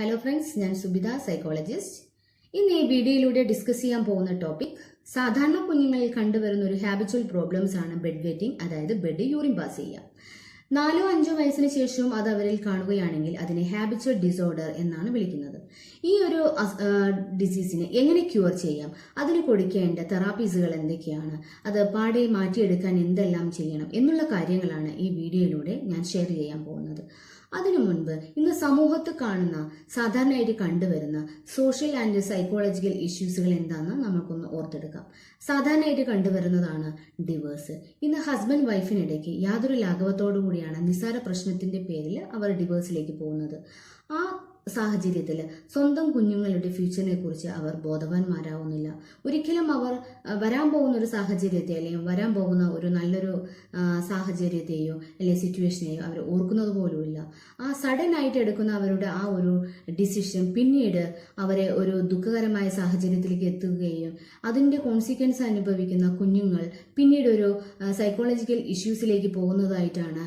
Hello friends ഞാൻ Subitha psychologist ഇന്ന് ഈ വീഡിയോയിലൂടെ ഡിസ്കസ് ചെയ്യാൻ പോകുന്ന ടോപ്പിക് സാധാരണ കുഞ്ഞുങ്ങളിൽ കണ്ടുവരുന്ന ഒരു ഹാബിച്വൽ പ്രോബ്ലംസ് ആണ് ബെഡ് വെറ്റിംഗ് അതായത് ബെഡ് യൂറിൻ പാസ് ചെയ്യുക. നാലോ അഞ്ചോ വയസ്സിന് ശേഷവും അത് അവരിൽ കാണുകയാണെങ്കിൽ അതിനെ ഹാബിച്വൽ ഡിസോർഡർ എന്നാണ് വിളിക്കുന്നത്. ഈ ഒരു ഡിസീസിനെ എങ്ങനെ ക്യൂർ ചെയ്യാം? അതിന് കൊടുക്കേണ്ട തെറാപ്പീസുകൾ എന്തൊക്കെയാണ്? അത് പാടെ മാറ്റിയെടുക്കാൻ എന്തെല്ലാം ചെയ്യണം? എന്നുള്ള കാര്യങ്ങളാണ് ഈ വീഡിയോയിലൂടെ ഞാൻ ഷെയർ ചെയ്യാൻ പോകുന്നത്. അതിനു മുൻപ് ഇന്ന് സമൂഹത്ത് കാണുന്ന സാധാരണയായിട്ട് കണ്ടുവരുന്ന സോഷ്യൽ ആൻഡ് സൈക്കോളജിക്കൽ ഇഷ്യൂസുകൾ എന്താണെന്ന് നമുക്കൊന്ന് ഓർത്തെടുക്കാം. സാധാരണയായിട്ട് കണ്ടുവരുന്നതാണ് ഡിവേഴ്സ് ഇന്ന് ഹസ്ബൻഡ് വൈഫിനിടയ്ക്ക് യാതൊരു ലാഘവത്തോടു കൂടിയാണ് നിസ്സാര പ്രശ്നത്തിന്റെ പേരിൽ അവർ ഡിവേഴ്സിലേക്ക് പോകുന്നത്. ആ സാഹചര്യത്തിൽ സ്വന്തം കുഞ്ഞുങ്ങളുടെ ഫ്യൂച്ചറിനെ കുറിച്ച് അവർ ബോധവാന്മാരാവുന്നില്ല. ഒരിക്കലും അവർ വരാൻ പോകുന്ന ഒരു സാഹചര്യത്തെ അല്ലെങ്കിൽ വരാൻ പോകുന്ന ഒരു നല്ലൊരു സാഹചര്യത്തെയോ അല്ലെങ്കിൽ സിറ്റുവേഷനെയോ അവർ ഓർക്കുന്നത് പോലുമില്ല. ആ സഡൻ ആയിട്ട് എടുക്കുന്ന അവരുടെ ആ ഒരു ഡിസിഷൻ പിന്നീട് അവരെ ഒരു ദുഃഖകരമായ സാഹചര്യത്തിലേക്ക് എത്തുകയും അതിന്റെ കോൺസിക്വൻസ് അനുഭവിക്കുന്ന കുഞ്ഞുങ്ങൾ പിന്നീട് ഒരു സൈക്കോളജിക്കൽ ഇഷ്യൂസിലേക്ക് പോകുന്നതായിട്ടാണ്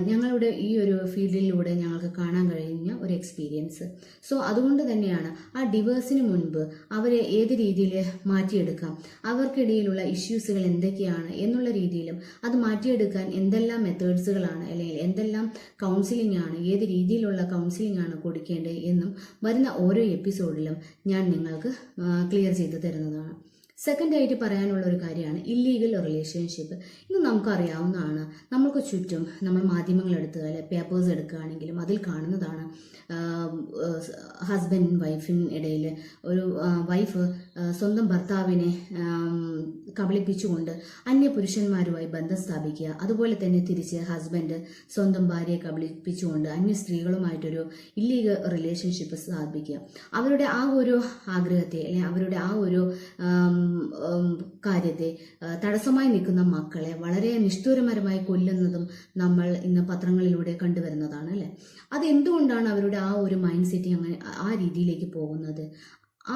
ഞങ്ങളുടെ ഈ ഒരു ഫീൽഡിലൂടെ ഞങ്ങൾക്ക് കാണാൻ കഴിഞ്ഞ ഒരു എക്സ്പീരിയൻസ് സോ അതുകൊണ്ട് തന്നെയാണ് ആ ഡിവേഴ്സിന് മുൻപ് അവരെ ഏത് രീതിയിൽ മാറ്റിയെടുക്കാം? അവർക്കിടയിലുള്ള ഇഷ്യൂസുകൾ എന്തൊക്കെയാണ് എന്നുള്ള രീതിയിലും അത് മാറ്റിയെടുക്കാൻ എന്തെല്ലാം മെത്തേഡ്സുകളാണ് അല്ലെങ്കിൽ എന്തെല്ലാം കൗൺസിലിംഗ് ആണ് ഏത് രീതിയിലുള്ള കൗൺസിലിംഗ് ആണ് കൊടുക്കേണ്ടത് എന്നും വരുന്ന ഓരോ എപ്പിസോഡിലും ഞാൻ നിങ്ങൾക്ക് ക്ലിയർ ചെയ്തു തരുന്നതാണ്. സെക്കൻഡ് ആയിട്ട് പറയാനുള്ള ഒരു കാര്യമാണ് ഇല്ലീഗൽ റിലേഷൻഷിപ്പ് ഇത് നമുക്കറിയാവുന്നതാണ് നമ്മൾക്ക് ചുറ്റും നമ്മൾ മാധ്യമങ്ങൾ എടുത്താൽ പേപ്പേഴ്സ് എടുക്കുകയാണെങ്കിലും അതിൽ കാണുന്നതാണ് ഹസ്ബൻഡ് വൈഫിന് ഇടയിൽ ഒരു വൈഫ് സ്വന്തം ഭർത്താവിനെ കബളിപ്പിച്ചുകൊണ്ട് അന്യ പുരുഷന്മാരുമായി ബന്ധം സ്ഥാപിക്കുക. അതുപോലെ തന്നെ തിരിച്ച് ഹസ്ബൻഡ് സ്വന്തം ഭാര്യയെ കബളിപ്പിച്ചുകൊണ്ട് അന്യ സ്ത്രീകളുമായിട്ടൊരു ഇല്ലീഗൽ റിലേഷൻഷിപ്പ് സ്ഥാപിക്കുക. അവരുടെ ആ ഒരു ആഗ്രഹത്തെ അല്ലെങ്കിൽ അവരുടെ ആ ഒരു കാര്യത്തെ തടസ്സമായി നിൽക്കുന്ന മക്കളെ വളരെ നിഷ്ഠൂരപരമായി കൊല്ലുന്നതും നമ്മൾ ഇന്ന് പത്രങ്ങളിലൂടെ കണ്ടുവരുന്നതാണ് അല്ലേ? അതെന്തുകൊണ്ടാണ് അവരുടെ ആ ഒരു മൈൻഡ് സെറ്റിംഗ് അങ്ങനെ ആ രീതിയിലേക്ക് പോകുന്നത്? ആ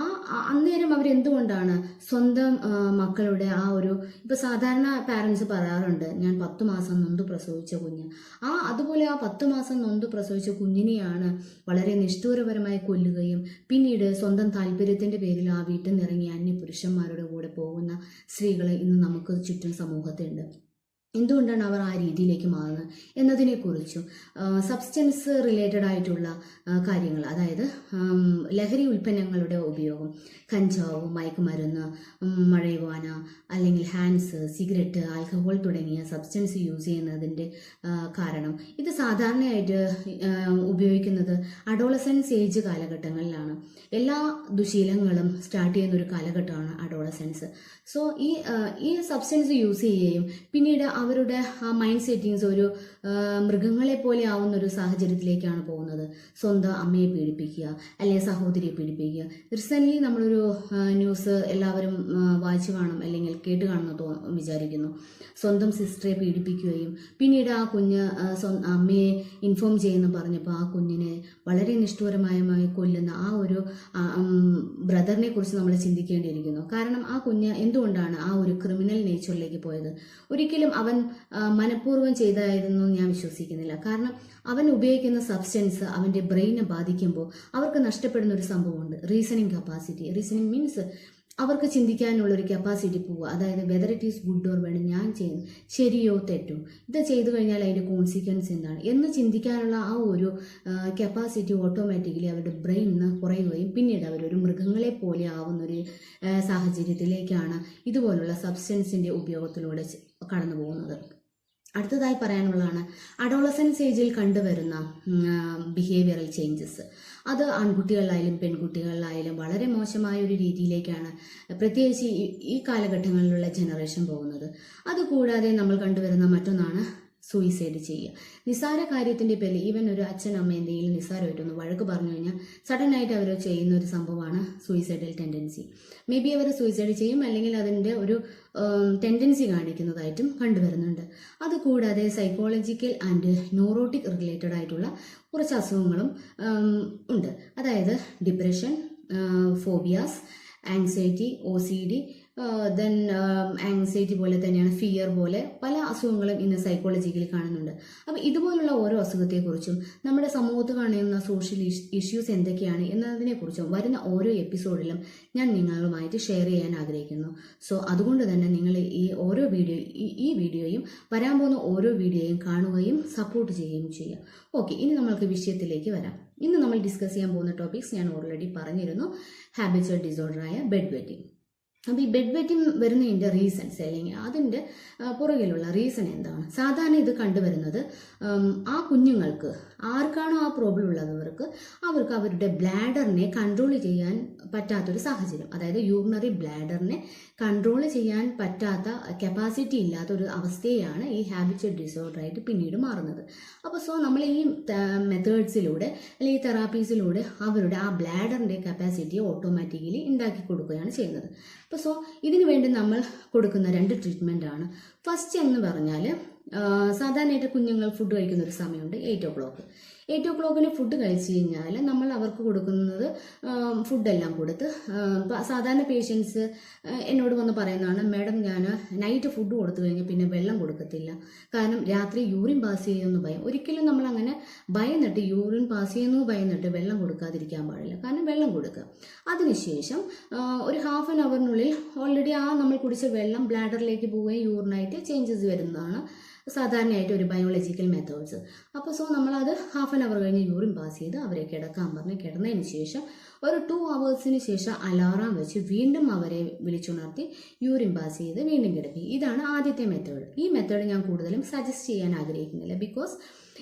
അന്നേരം അവരെന്തുകൊണ്ടാണ് സ്വന്തം മക്കളുടെ ആ ഒരു ഇപ്പൊ സാധാരണ പാരൻസ് പറയാറുണ്ട് ഞാൻ പത്തു മാസം നൊന്ത് പ്രസവിച്ച കുഞ്ഞ്. ആ അതുപോലെ ആ പത്തു മാസം നൊന്ത് പ്രസവിച്ച കുഞ്ഞിനെയാണ് വളരെ നിഷ്ഠൂരപരമായി കൊല്ലുകയും പിന്നീട് സ്വന്തം താല്പര്യത്തിന്റെ പേരിൽ ആ വീട്ടിൽ നിന്നിറങ്ങി അന്യ പുരുഷന്മാരുടെ കൂടെ പോകുന്ന സ്ത്രീകളെ ഇന്ന് നമുക്ക് ചുറ്റും സമൂഹത്തിലുണ്ട്. എന്തുകൊണ്ടാണ് അവർ ആ രീതിയിലേക്ക് മാറുന്നത്? എന്നതിനെക്കുറിച്ചും സബ്സ്റ്റൻസ് റിലേറ്റഡ് ആയിട്ടുള്ള കാര്യങ്ങൾ അതായത് ലഹരി ഉൽപ്പന്നങ്ങളുടെ ഉപയോഗം. കഞ്ചാവ് മയക്കുമരുന്ന് മഴയുവാന അല്ലെങ്കിൽ ഹാൻഡ്സ് സിഗരറ്റ് ആൽക്കഹോൾ തുടങ്ങിയ സബ്സ്റ്റൻസ് യൂസ് ചെയ്യുന്നതിന്റെ കാരണം. ഇത് സാധാരണയായിട്ട് ഉപയോഗിക്കുന്നത് അഡോളസൻസ് ഏജ് കാലഘട്ടങ്ങളിലാണ്. എല്ലാ ദുശീലങ്ങളും സ്റ്റാർട്ട് ചെയ്യുന്ന ഒരു കാലഘട്ടമാണ് അഡോളസൻസ് സോ ഈ ഈ സബ്സ്റ്റൻസ് യൂസ് ചെയ്യുകയും പിന്നീട് അവരുടെ ആ മൈൻഡ് സെറ്റിങ്സ് ഒരു മൃഗങ്ങളെ പോലെ ആവുന്ന ഒരു സാഹചര്യത്തിലേക്കാണ് പോകുന്നത്. സ്വന്തം അമ്മയെ പീഡിപ്പിക്കുക അല്ലെങ്കിൽ സഹോദരിയെ പീഡിപ്പിക്കുക. റീസെന്റ്ലി നമ്മളൊരു ന്യൂസ് എല്ലാവരും വായിച്ചു കാണും അല്ലെങ്കിൽ കേട്ട് കാണുമെന്ന് തോ വിചാരിക്കുന്നു. സ്വന്തം സിസ്റ്ററെ പീഡിപ്പിക്കുകയും പിന്നീട് ആ കുഞ്ഞ് അമ്മയെ ഇൻഫോം ചെയ്യുന്നു പറഞ്ഞപ്പോൾ ആ കുഞ്ഞിനെ വളരെ നിഷ്ഠൂരമായി കൊല്ലുന്ന ആ ഒരു ബ്രദറിനെ കുറിച്ച് നമ്മൾ ചിന്തിക്കേണ്ടിയിരിക്കുന്നു. കാരണം ആ കുഞ്ഞ് എന്തുകൊണ്ടാണ് ആ ഒരു ക്രിമിനൽ നേച്ചറിലേക്ക് പോയത്? ഒരിക്കലും അവൻ മനഃപൂർവം ചെയ്തായിരുന്നു എന്ന് ഞാൻ വിശ്വസിക്കുന്നില്ല. കാരണം അവൻ ഉപയോഗിക്കുന്ന സബ്സ്റ്റൻസ് അവന്റെ ബ്രെയിനെ ബാധിക്കുമ്പോൾ അവർക്ക് നഷ്ടപ്പെടുന്ന ഒരു സംഭവമുണ്ട്. റീസണിങ് കപ്പാസിറ്റി റീസണിങ് മീൻസ് അവർക്ക് ചിന്തിക്കാനുള്ളൊരു കപ്പാസിറ്റി പോവുക. അതായത് whether it is good or വേണം ഞാൻ ചെയ്യുന്നു. ശരിയോ തെറ്റോ? ഇത് ചെയ്തു കഴിഞ്ഞാൽ അതിന്റെ കോൺസിക്വൻസ് എന്താണ്? എന്ന് ചിന്തിക്കാനുള്ള ആ ഒരു കപ്പാസിറ്റി ഓട്ടോമാറ്റിക്കലി അവരുടെ ബ്രെയിനിൽ നിന്ന് കുറയുകയും പിന്നീട് അവരൊരു മൃഗങ്ങളെ പോലെ ആവുന്ന ഒരു സാഹചര്യത്തിലേക്കാണ് ഇതുപോലുള്ള സബ്സ്റ്റൻസിന്റെ ഉപയോഗത്തിലൂടെ കടന്നു പോകുന്നത് അടുത്തതായി പറയാനുള്ളതാണ് അഡോളസൻസ് ഏജിൽ കണ്ടുവരുന്ന ബിഹേവിയറൽ ചേഞ്ചസ് അത് ആൺകുട്ടികളിലായാലും പെൺകുട്ടികളിലായാലും വളരെ മോശമായ ഒരു രീതിയിലേക്കാണ് പ്രത്യേകിച്ച് ഈ- കാലഘട്ടങ്ങളിലുള്ള ജനറേഷൻ പോകുന്നത്. അതുകൂടാതെ നമ്മൾ കണ്ടുവരുന്ന മറ്റൊന്നാണ് സൂയിസൈഡ് ചെയ്യുക. നിസാര കാര്യത്തിന്റെ പേരിൽ ഈവൻ ഒരു അച്ഛൻ അമ്മ എന്തെങ്കിലും നിസാരമായിട്ടൊന്ന് വഴക്ക് പറഞ്ഞു കഴിഞ്ഞാൽ സഡൻ ആയിട്ട് അവർ ചെയ്യുന്ന ഒരു സംഭവമാണ് സൂയിസൈഡൽ ടെൻഡൻസി മേ ബി അവർ സൂയിസൈഡ് ചെയ്യും അല്ലെങ്കിൽ അതിന്റെ ഒരു ടെൻഡൻസി കാണിക്കുന്നതായിട്ടും കണ്ടുവരുന്നുണ്ട്. അതുകൂടാതെ സൈക്കോളജിക്കൽ ആൻഡ് ന്യൂറോട്ടിക് റിലേറ്റഡ് ആയിട്ടുള്ള കുറച്ച് അസുഖങ്ങളും ഉണ്ട്. അതായത് depression phobias anxiety O C D then anxiety പോലെ തന്നെയാണ് ഫിയർ പോലെ പല അസുഖങ്ങളും ഇന്ന് സൈക്കോളജിക്കലി കാണുന്നുണ്ട്. അപ്പോൾ ഇതുപോലുള്ള ഓരോ അസുഖത്തെക്കുറിച്ചും നമ്മുടെ സമൂഹത്ത് കാണുന്ന സോഷ്യൽ ഇഷ്യൂസ് എന്തൊക്കെയാണ് എന്നതിനെക്കുറിച്ചും വരുന്ന ഓരോ എപ്പിസോഡിലും ഞാൻ നിങ്ങളുമായിട്ട് ഷെയർ ചെയ്യാൻ ആഗ്രഹിക്കുന്നു. സോ അതുകൊണ്ട് തന്നെ നിങ്ങൾ ഈ ഓരോ വീഡിയോ ഈ- ഈ വീഡിയോയും വരാൻ പോകുന്ന ഓരോ വീഡിയോയും കാണുകയും സപ്പോർട്ട് ചെയ്യുകയും ചെയ്യുക. ഓക്കെ ഇനി നമ്മൾക്ക് വിഷയത്തിലേക്ക് വരാം. ഇന്ന് നമ്മൾ ഡിസ്കസ് ചെയ്യാൻ പോകുന്ന ടോപ്പിക്സ് ഞാൻ ഓൾറെഡി പറഞ്ഞിരുന്നു. ഹാബിച്വൽ ഡിസോർഡറായ ബെഡ് വെറ്റിംഗ് അപ്പോൾ ഈ ബെഡ് വെറ്റിംഗ് വരുന്നതിന്റെ റീസൺസ് അല്ലെങ്കിൽ അതിന്റെ പുറകിലുള്ള റീസൺ എന്താണ്? സാധാരണ ഇത് കണ്ടുവരുന്നത് ആ കുഞ്ഞുങ്ങൾക്ക് ആർക്കാണോ ആ പ്രോബ്ലം ഉള്ളവർക്ക് അവർക്ക് അവരുടെ ബ്ലാഡറിനെ കൺട്രോൾ ചെയ്യാൻ പറ്റാത്തൊരു സാഹചര്യം. അതായത് യൂറിനറി ബ്ലാഡറിനെ കൺട്രോൾ ചെയ്യാൻ പറ്റാത്ത കപ്പാസിറ്റി ഇല്ലാത്ത ഒരു അവസ്ഥയാണ് ഈ ഹാബിച്വൽ ഡിസോർഡർ ആയിട്ട് പിന്നീട് മാറുന്നത്. അപ്പോൾ സോ നമ്മൾ ഈ മെത്തേഡ്സിലൂടെ അല്ലെങ്കിൽ ഈ തെറാപ്പീസിലൂടെ അവരുടെ ആ ബ്ലാഡറിന്റെ കപ്പാസിറ്റി ഓട്ടോമാറ്റിക്കലി ഉണ്ടാക്കി കൊടുക്കുകയാണ് ചെയ്യുന്നത്. അപ്പോൾ സോ ഇതിനു വേണ്ടി നമ്മൾ കൊടുക്കുന്ന രണ്ട് ട്രീറ്റ്മെന്റാണ് ഫസ്റ്റ് എന്ന് പറഞ്ഞാൽ സാധാരണയായിട്ട് കുഞ്ഞുങ്ങൾ ഫുഡ് കഴിക്കുന്ന ഒരു സമയമുണ്ട് എയ്റ്റ് ഓ ക്ലോക്ക് എയ്റ്റ് ഓ ക്ലോക്കിന് ഫുഡ് കഴിച്ചു കഴിഞ്ഞാൽ നമ്മൾ അവർക്ക് കൊടുക്കുന്നത് ഫുഡെല്ലാം കൊടുത്ത് സാധാരണ പേഷ്യൻസ് എന്നോട് വന്ന് പറയുന്നതാണ് മാഡം ഞാൻ നൈറ്റ് ഫുഡ് കൊടുത്തു കഴിഞ്ഞാൽ പിന്നെ വെള്ളം കൊടുക്കത്തില്ല. കാരണം രാത്രി യൂറിൻ പാസ് ചെയ്യുമെന്ന് ഭയം. ഒരിക്കലും നമ്മൾ അങ്ങനെ ഭയന്നിട്ട് യൂറിൻ പാസ് ചെയ്യുന്നു ഭയന്നിട്ട് വെള്ളം കൊടുക്കാതിരിക്കാൻ പാടില്ല. കാരണം വെള്ളം കൊടുക്കുക. അതിനുശേഷം ഒരു ഹാഫ് ആൻ അവറിനുള്ളിൽ ഓൾറെഡി ആ നമ്മൾ കുടിച്ച വെള്ളം ബ്ലാഡറിലേക്ക് പോവുകയും യൂറിനായിട്ട് ചേഞ്ചസ് വരുന്നതാണ്. സാധാരണയായിട്ട് ഒരു ബയോളജിക്കൽ മെത്തേഡ്സ് അപ്പോൾ സോ നമ്മളത് ഹാഫ് ആൻ അവർ കഴിഞ്ഞ് യൂറിൻ പാസ് ചെയ്ത് അവരെ കിടക്കാൻ പറഞ്ഞ് കിടന്നതിന് ശേഷം ഒരു ടു അവേഴ്സിന് ശേഷം അലാറാം വെച്ച് വീണ്ടും അവരെ വിളിച്ചുണർത്തി യൂറിൻ പാസ് ചെയ്ത് വീണ്ടും കിടക്കി ഇതാണ് ആദ്യത്തെ മെത്തേഡ് ഈ മെത്തേഡ് ഞാൻ കൂടുതലും സജസ്റ്റ് ചെയ്യാൻ ആഗ്രഹിക്കുന്നില്ല ബിക്കോസ്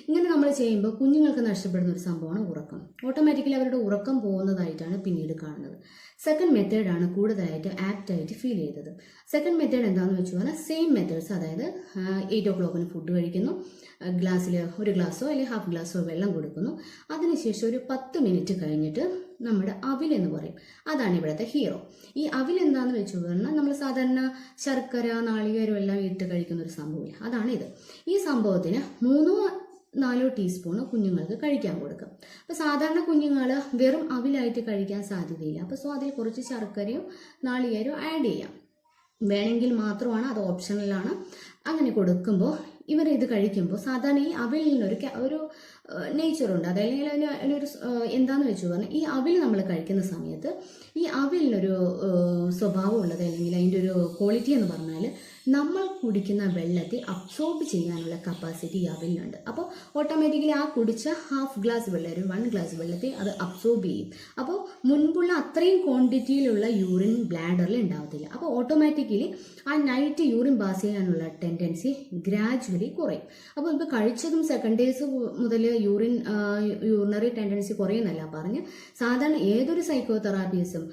ഇങ്ങനെ നമ്മൾ ചെയ്യുമ്പോൾ കുഞ്ഞുങ്ങൾക്ക് നഷ്ടപ്പെടുന്ന ഒരു സംഭവമാണ് ഉറക്കം. ഓട്ടോമാറ്റിക്കലി അവരുടെ ഉറക്കം പോകുന്നതായിട്ടാണ് പിന്നീട് കാണുന്നത്. സെക്കൻഡ് മെത്തേഡാണ് കൂടുതലായിട്ട് ആപ്റ്റ് ആയിട്ട് ഫീൽ ചെയ്തത്. സെക്കൻഡ് മെത്തേഡ് എന്താണെന്ന് വെച്ച് പറഞ്ഞാൽ സെയിം മെത്തേഡ്സ് അതായത് എയ്റ്റ് ഓ ക്ലോക്കിന് ഫുഡ് കഴിക്കുന്നു ഗ്ലാസ്സിൽ ഒരു ഗ്ലാസ്സോ അല്ലെങ്കിൽ ഹാഫ് ഗ്ലാസ്സോ വെള്ളം കൊടുക്കുന്നു. അതിനുശേഷം ഒരു പത്ത് മിനിറ്റ് കഴിഞ്ഞിട്ട് നമ്മുടെ അവിൽ എന്ന് പറയും. അതാണ് ഇവിടുത്തെ ഹീറോ ഈ അവിൽ എന്താണെന്ന് വെച്ച് പറഞ്ഞാൽ നമ്മൾ സാധാരണ ശർക്കര നാളികേരം എല്ലാം ഇട്ട് കഴിക്കുന്ന ഒരു സംഭവമില്ല. അതാണ് ഇത്. ഈ സംഭവത്തിന് മൂന്നോ നാലോ ടീസ്പൂൺ കുഞ്ഞുങ്ങൾക്ക് കഴിക്കാൻ കൊടുക്കും. അപ്പോൾ സാധാരണ കുഞ്ഞുങ്ങൾ വെറും അവിലായിട്ട് കഴിക്കാൻ സാധ്യതയില്ല. അപ്പോൾ സോ അതിൽ കുറച്ച് ശർക്കരയും നാളികേരവും ആഡ് ചെയ്യാം. വേണമെങ്കിൽ മാത്രമാണ് അത് ഓപ്ഷണലാണ് അങ്ങനെ കൊടുക്കുമ്പോൾ ഇവർ ഇത് കഴിക്കുമ്പോൾ സാധാരണ ഈ അവിലിനൊരു ഒരു നേച്ചറുണ്ട് അതല്ലെങ്കിൽ അതിന് അതിനൊരു എന്താണെന്ന് വെച്ച് പറഞ്ഞാൽ ഈ അവിൽ നമ്മൾ കഴിക്കുന്ന സമയത്ത് ഈ അവിലിനൊരു സ്വഭാവം ഉള്ളത് അല്ലെങ്കിൽ അതിന്റെ ഒരു ക്വാളിറ്റി എന്ന് പറഞ്ഞാൽ നമ്മൾ കുടിക്കുന്ന വെള്ളത്തെ അബ്സോർബ് ചെയ്യാനുള്ള കപ്പാസിറ്റി അവനുണ്ട് അപ്പോൾ ഓട്ടോമാറ്റിക്കലി ആ കുടിച്ച ഹാഫ് ഗ്ലാസ് വെള്ളം ഒരു വൺ ഗ്ലാസ് വെള്ളത്തെ അത് അബ്സോർബ് ചെയ്യും. അപ്പോൾ മുൻപുള്ള അത്രയും ക്വാണ്ടിറ്റിയിലുള്ള യൂറിൻ ബ്ലാഡറിൽ ഉണ്ടാവത്തില്ല. അപ്പോൾ ഓട്ടോമാറ്റിക്കലി ആ നൈറ്റ് യൂറിൻ പാസ് ചെയ്യാനുള്ള ടെൻഡൻസി ഗ്രാജുവലി കുറയും. അപ്പോൾ ഇപ്പോൾ കഴിച്ചതും സെക്കൻഡ് ഡേയ്സ് മുതൽ യൂറിൻ യൂറിനറി ടെൻഡൻസി കുറയുന്നല്ല പറഞ്ഞ് സാധാരണ ഏതൊരു സൈക്കോതെറാപ്പീസും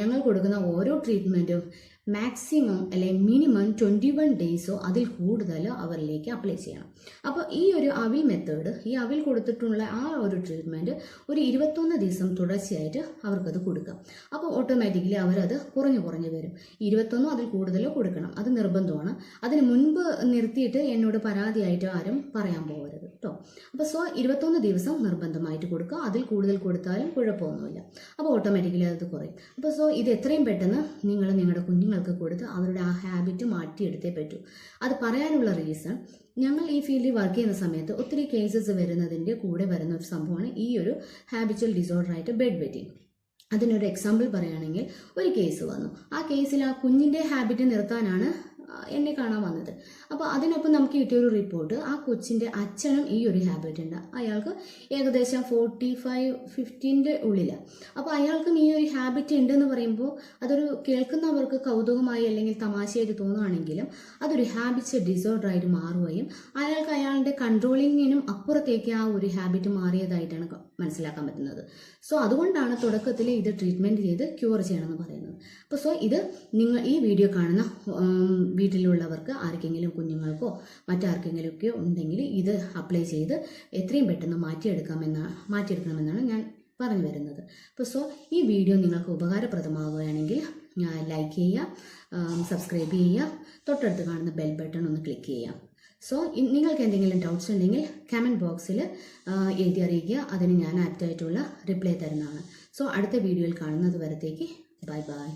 ഞങ്ങൾ കൊടുക്കുന്ന ഓരോ ട്രീറ്റ്മെന്റും മാക്സിമം അല്ലെങ്കിൽ മിനിമം ട്വന്റി വൺ ഡേയ്സോ അതിൽ കൂടുതലോ അവരിലേക്ക് അപ്ലൈ ചെയ്യണം. അപ്പോൾ ഈ ഒരു അവിൽ മെത്തേഡ് ഈ അവിൽ കൊടുത്തിട്ടുള്ള ആ ഒരു ട്രീറ്റ്മെന്റ് ഒരു ഇരുപത്തൊന്ന് ദിവസം തുടർച്ചയായിട്ട് അവർക്കത് കൊടുക്കാം. അപ്പോൾ ഓട്ടോമാറ്റിക്കലി അവരത് കുറഞ്ഞു കുറഞ്ഞു വരും. ഇരുപത്തൊന്നോ അതിൽ കൂടുതലോ കൊടുക്കണം. അത് നിർബന്ധമാണ്. അതിന് മുൻപ് നിർത്തിയിട്ട് എന്നോട് പരാതിയായിട്ട് ആരും പറയാൻ പോകരുത്. കേട്ടോ. അപ്പോൾ സോ ഇരുപത്തൊന്ന് ദിവസം നിർബന്ധമായിട്ട് കൊടുക്കുക. അതിൽ കൂടുതൽ കൊടുത്താലും കുഴപ്പമൊന്നുമില്ല. അപ്പോൾ ഓട്ടോമാറ്റിക്കലി അത് കുറയും. അപ്പോൾ സോ ഇത് എത്രയും പെട്ടെന്ന് നിങ്ങൾ നിങ്ങളുടെ കുഞ്ഞുങ്ങൾക്ക് കൊടുത്ത് അവരുടെ ആ ഹാബിറ്റ് മാറ്റിയെടുത്തേ പറ്റൂ. അത് പറയാനുള്ള റീസൺ ഞങ്ങൾ ഈ ഫീൽഡിൽ വർക്ക് ചെയ്യുന്ന സമയത്ത് ഒത്തിരി കേസസ് വരുന്നതിന്റെ കൂടെ വരുന്ന ഒരു സംഭവമാണ് ഈ ഒരു ഹാബിച്വൽ ഡിസോർഡറായിട്ട് ബെഡ് വെറ്റിംഗ് അതിനൊരു എക്സാമ്പിൾ പറയുകയാണെങ്കിൽ ഒരു കേസ് വന്നു. ആ കേസിൽ ആ കുഞ്ഞിന്റെ ഹാബിറ്റ് നിർത്താനാണ് എന്നെ കാണാൻ വന്നത്. അപ്പോൾ അതിനൊപ്പം നമുക്ക് കിട്ടിയൊരു റിപ്പോർട്ട് ആ കൊച്ചിന്റെ അച്ഛനും ഈ ഒരു ഹാബിറ്റ് ഉണ്ട്. അയാൾക്ക് ഏകദേശം ഫോർട്ടി ഫൈവ് ഫിഫ്റ്റീന്റെ ഉള്ളിലാണ് അപ്പോൾ അയാൾക്കും ഈ ഒരു ഹാബിറ്റ് ഉണ്ടെന്ന് പറയുമ്പോൾ അതൊരു കേൾക്കുന്നവർക്ക് കൗതുകമായി അല്ലെങ്കിൽ തമാശയായിട്ട് തോന്നുകയാണെങ്കിലും അതൊരു ഹാബിറ്റ് ഡിസോർഡർ ആയിട്ട് മാറുകയും അയാൾക്ക് അയാളുടെ കൺട്രോളിങ്ങിനും അപ്പുറത്തേക്ക് ആ ഒരു ഹാബിറ്റ് മാറിയതായിട്ടാണ് മനസ്സിലാക്കാൻ പറ്റുന്നത്. സോ അതുകൊണ്ടാണ് തുടക്കത്തിൽ ഇത് ട്രീറ്റ്മെന്റ് ചെയ്ത് ക്യൂർ ചെയ്യണമെന്ന് പറയുന്നത്. അപ്പോൾ സോ ഇത് നിങ്ങൾ ഈ വീഡിയോ കാണുന്ന വീട്ടിലുള്ളവർക്ക് ആർക്കെങ്കിലും കുഞ്ഞുങ്ങൾക്കോ മറ്റാർക്കെങ്കിലുമൊക്കെ ഉണ്ടെങ്കിൽ ഇത് അപ്ലൈ ചെയ്ത് എത്രയും പെട്ടെന്ന് മാറ്റിയെടുക്കാമെന്നാണ് മാറ്റിയെടുക്കണമെന്നാണ് ഞാൻ പറഞ്ഞു വരുന്നത്. അപ്പോൾ സോ ഈ വീഡിയോ നിങ്ങൾക്ക് ഉപകാരപ്രദമാവുകയാണെങ്കിൽ ലൈക്ക് ചെയ്യുക സബ്സ്ക്രൈബ് ചെയ്യുക തൊട്ടടുത്ത് കാണുന്ന ബെൽ ബട്ടൺ ഒന്ന് ക്ലിക്ക് ചെയ്യുക. സോ നിങ്ങൾക്ക് എന്തെങ്കിലും ഡൗട്ട്സ് ഉണ്ടെങ്കിൽ കമന്റ് ബോക്സിൽ എഴുതി അറിയിക്കുക. അതിന് ഞാൻ ആപ്റ്റായിട്ടുള്ള റിപ്ലൈ തരുന്നതാണ്. സോ അടുത്ത വീഡിയോയിൽ കാണുന്നത് വരത്തേക്ക് ബൈ ബൈ